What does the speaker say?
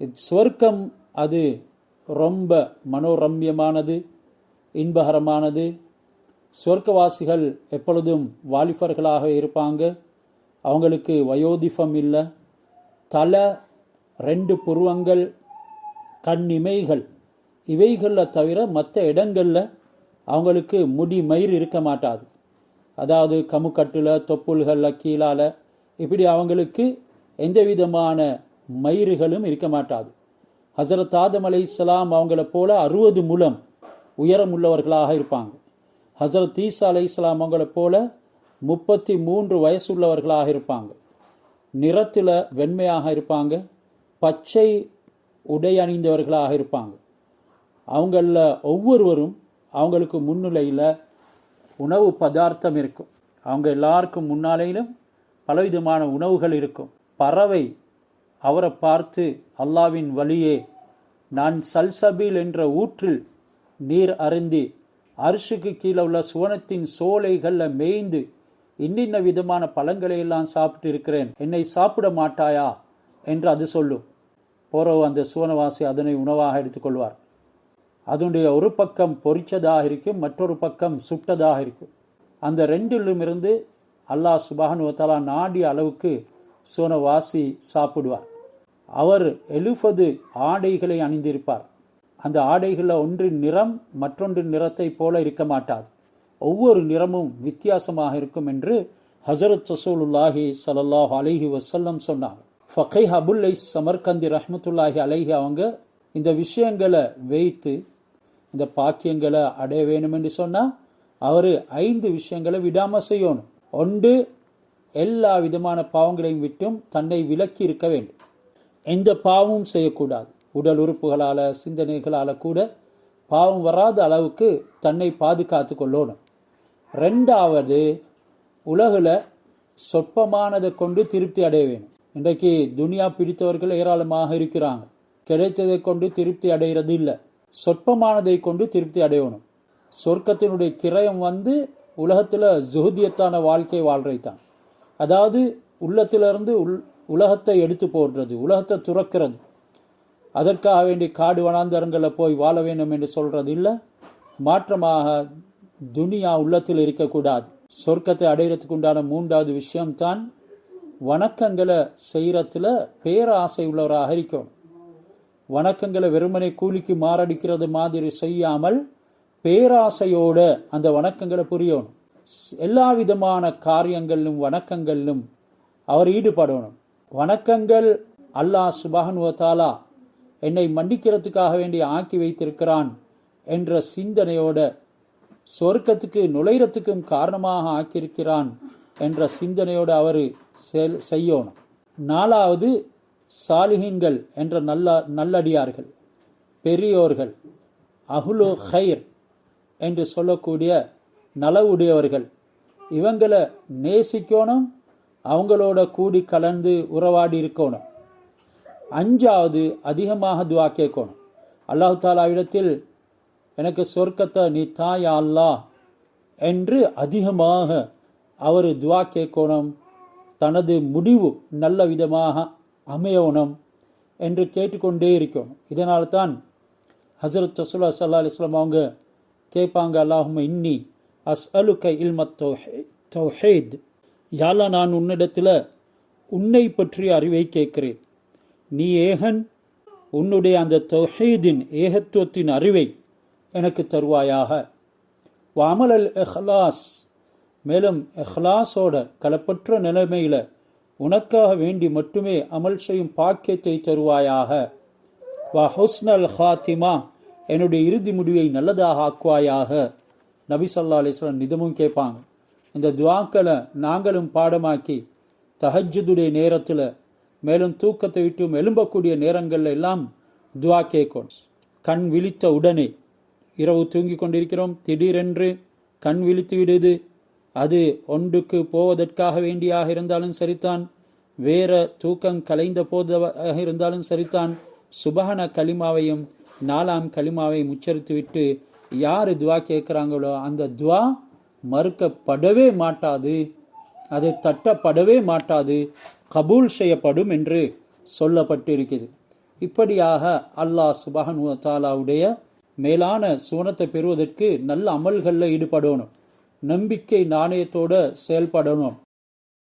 ஸ்வர்க்கம் அது ரொம்ப மனோரம்யமானது இன்பகரமானது. சொர்க்கவாசிகள் எப்பொழுதும் வாலிபர்களாக இருப்பாங்க. அவங்களுக்கு வயோதிபம் இல்லை. தலை ரெண்டு புருவங்கள் கண்ணிமைகள். இவைகளில் தவிர மற்ற இடங்களில் அவங்களுக்கு முடி மயிர் இருக்க மாட்டாது. அதாவது கமுக்கட்டில் தொப்புள்களில் கீழால். இப்படி அவங்களுக்கு எந்த விதமான மயிறுகளும் இருக்க மாட்டாது. ஹசரத் ஆதம் அலை இஸ்லாம் அவங்கள போல அறுபது முலம் உயரம் உள்ளவர்களாக இருப்பாங்க. ஹசரத் ஈசா அலை இஸ்லாம் அவங்கள போல முப்பத்தி மூன்று வயசுள்ளவர்களாக இருப்பாங்க. நிறத்தில் வெண்மையாக இருப்பாங்க. பச்சை உடை அணிந்தவர்களாக இருப்பாங்க. அவங்களில் ஒவ்வொருவரும் அவங்களுக்கு முன்னிலையில் உணவு பதார்த்தம் இருக்கும். அவங்க எல்லாருக்கும் முன்னாலேயும் பலவிதமான உணவுகள் இருக்கும். பறவை அவரை பார்த்து அல்லாவின் வழியே நான் சல்சபீல் என்ற ஊற்றில் நீர் அருந்தி அரிசுக்கு கீழே உள்ள சுவனத்தின் சோலைகளில் மேய்ந்து இன்னின்ன விதமான பழங்களை எல்லாம் சாப்பிட்டு இருக்கிறேன் என்னை சாப்பிட மாட்டாயா? என்று அது சொல்லும். போறோ அந்த சுவனவாசி அதனை உணவாக எடுத்துக்கொள்வார் அதனுடைய ஒரு பக்கம் பொறிச்சதாக இருக்கும் மற்றொரு பக்கம் சுட்டதாக இருக்கும். அந்த ரெண்டிலுமிருந்து அல்லாஹ் சுபானுவத்தாலா நாடிய அளவுக்கு சுவனவாசி சாப்பிடுவார். அவர் எழுபது ஆடைகளை அணிந்திருப்பார். அந்த ஆடைகளில் ஒன்றின் நிறம் மற்றொன்றின் நிறத்தை போல இருக்க மாட்டாது. ஒவ்வொரு நிறமும் வித்தியாசமாக இருக்கும் என்று ஹசரத் சசூலுல்லாஹி சலல்லாஹ் அலைஹி வசல்லம் சொன்னார். ஃபகை அபுல்லை சமர்கந்தி ரஹ்மத்துல்லாஹி அலைஹி அவங்க இந்த விஷயங்களை வைத்து இந்த பாக்கியங்களை அடைய வேணும் என்று சொன்னால் அவர் ஐந்து விஷயங்களை விடாமல் செய்யணும். ஒன்று எல்லா விதமான பாவங்களையும் விட்டும் தன்னை விலக்கி இருக்க வேண்டும். எந்த பாவமும் செய்யக்கூடாது. உடல் உறுப்புகளால் சிந்தனைகளால் கூட பாவம் வராத அளவுக்கு தன்னை பாதுகாத்து கொள்ளணும். ரெண்டாவது உலகில் சொற்பமானதை கொண்டு திருப்தி அடைய வேணும். இன்றைக்கு துனியா பிடித்தவர்கள் ஏராளமாக இருக்கிறாங்க. கிடைத்ததை கொண்டு திருப்தி அடைகிறது இல்லை. சொற்பமானதை கொண்டு திருப்தி அடையணும். சொர்க்கத்தினுடைய கிரயம் வந்து உலகத்தில் ஜுகுதியத்தான வாழ்க்கை வாழ்றது தான் அதாவது உள்ளத்திலிருந்து உள் உலகத்தை எடுத்து போடுறது உலகத்தை துறக்கிறது. அதற்காக வேண்டி காடு வனாந்தரங்களில் போய் வாழ வேண்டும் என்று சொல்கிறது இல்லை. மாற்றமாக துனியா உள்ளத்தில் இருக்கக்கூடாது. சொர்க்கத்தை அடையிறதுக்கு உண்டான மூன்றாவது விஷயம்தான் வணக்கங்களை செய்கிறத்துல பேராசை உள்ளவராக இருக்கணும். வணக்கங்களை வெறுமனை கூலிக்கு மாரடிக்கிறது மாதிரி செய்யாமல் பேராசையோடு அந்த வணக்கங்களை புரியணும். எல்லா விதமான காரியங்களிலும் வணக்கங்களிலும் அவர் ஈடுபடணும். வணக்கங்கள். அல்லாஹ் சுபானுவத்தாலா என்னை மன்னிக்கிறதுக்காக வேண்டி ஆக்கி வைத்திருக்கிறான் என்ற சிந்தனையோட சொர்க்கத்துக்கு நுழைறதுக்கும் காரணமாக ஆக்கியிருக்கிறான் என்ற சிந்தனையோடு அவர் செல் செய்யணும் நாலாவது சாலிஹீன்கள் என்ற நல்ல நல்லடியார்கள் பெரியோர்கள் அஹுலு ஹைர் என்று சொல்லக்கூடிய நலவுடையவர்கள். இவங்களை நேசிக்கணும் அவங்களோட கூடி கலந்து உறவாடி இருக்கணும். அஞ்சாவது அதிகமாக துவா கேட்கணும். அல்லாஹு தாலாவிடத்தில் எனக்கு சொர்க்கத்தை நீ தாயா அல்லாஹ் என்று அதிகமாக அவர் துவா கேட்கணும். தனது முடிவு நல்ல விதமாக அமையணும் என்று கேட்டுக்கொண்டே இருக்கணும். இதனால் தான் ஹசரத் சசுல்லா சல்லா அலிஸ்லாம் அவங்க கேட்பாங்க அல்லாஹும் இன்னி அஸ் அலுக்க இல்மத் தௌஹேத். யாலா நான் உன்னிடத்தில் உன்னை பற்றிய அறிவை கேட்கிறேன். நீ ஏகன் உன்னுடைய அந்த தௌஹீதின் ஏகத்துவத்தின் அறிவை எனக்கு தருவாயாக. வாமல் அல் எஹ்லாஸ் மேலும் எஹ்லாஸோட கலப்பற்ற நிலைமையில் உனக்காக வேண்டி மட்டுமே அமல் செய்யும் பாக்கியத்தை தருவாயாக. வா ஹுஸ்னல் ஹாத்திமா என்னுடைய இறுதி முடிவை நல்லதாக ஆக்குவாயாக. நபி சல்லா அலிஸ்லாம் நிதமும் கேட்பாங்க. இந்த துவாக்களை நாங்களும் பாடமாக்கி தஹஜுடைய நேரத்தில் மேலும் தூக்கத்தை விட்டும் எழும்பக்கூடிய நேரங்கள் எல்லாம் துவா கேட்கும் கண் விழித்த உடனே இரவு தூங்கி கொண்டிருக்கிறோம். திடீரென்று கண் விழித்து விடுது. அது ஒன்றுக்கு போவதற்காக வேண்டியாக இருந்தாலும் சரிதான். வேற தூக்கம் கலைந்த போதாக இருந்தாலும் சரிதான். சுபஹன கலிமாவையும் நாலாம் கலிமாவையும் உச்சரித்து விட்டு யார் துவா கேட்குறாங்களோ அந்த துவா மறுக்கப்படவே மாட்டாது. அது தட்டப்படவே மாட்டாது. கபூல் செய்யப்படும் என்று சொல்லப்பட்டிருக்கிறது. இப்படியாக அல்லாஹ் சுபஹனு தாலாவுடைய மேலான சுவனத்தை பெறுவதற்கு நல்ல அமல்களில் ஈடுபடணும். நம்பிக்கை நாணயத்தோடு செயல்படணும்.